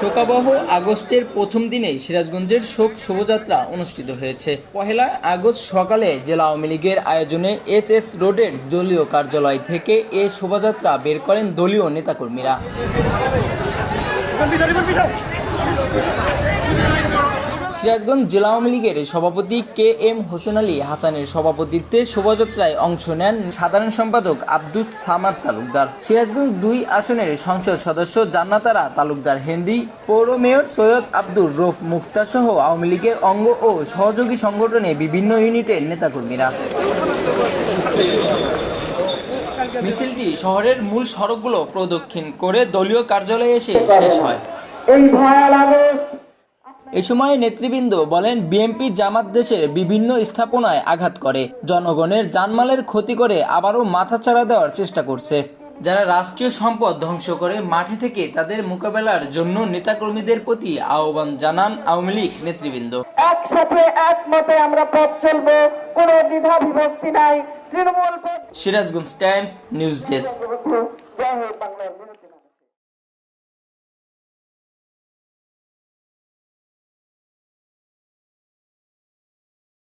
শোকাবহ আগস্টের প্রথম দিনেই সিরাজগঞ্জের শোক শোভাযাত্রা অনুষ্ঠিত হয়েছে। পহেলা আগস্ট সকালে জেলা আওয়ামী লীগের আয়োজনে এস এস রোডের দলীয় কার্যালয় থেকে এ শোভাযাত্রা বের করেন দলীয় নেতাকর্মীরা। সিরাজগঞ্জ জেলা আওয়ামী লীগের সভাপতি কে এম হোসেন আলী হাসানের সভাপতিত্বে শোভাযাত্রায় অংশ নেন সাধারণ সম্পাদক আব্দুস সামাদ তালুকদার। সিরাজগঞ্জ দুই আসনের সংসদ সদস্য জান্নাতারা তালুকদার হেনরি, পৌর মেয়র সৈয়দ আব্দুর রফ মুক্তার সহ আওয়ামী লীগের অঙ্গ ও সহযোগী সংগঠনে বিভিন্ন ইউনিটের নেতাকর্মীরা। মিছিলটি শহরের মূল সড়কগুলো প্রদক্ষিণ করে দলীয় কার্যালয়ে এসে শেষ হয়। এই এ সময় নেতৃবৃন্দ বলেন বিএনপি জামাত দেশের বিভিন্ন স্থাপনায় আঘাত করে। জনগণের জানমালের ক্ষতি করে আবারও মাথাচাড়া দেওয়ার চেষ্টা করছে। যারা রাষ্ট্রীয় সম্পদ ধ্বংস করে মাঠে থেকে তাদের মোকাবেলার জন্য নেতাকর্মীদের প্রতি আহ্বান জানান আওয়ামী লীগ নেতৃবৃন্দ। একসাথে একমতে আমরা পথ চলবো কোনো দ্বিধা বিভক্তি নাই। তৃণমূল সিরাজগঞ্জ টাইমস নিউজ ডেস্ক। জয় হোক বাংলা।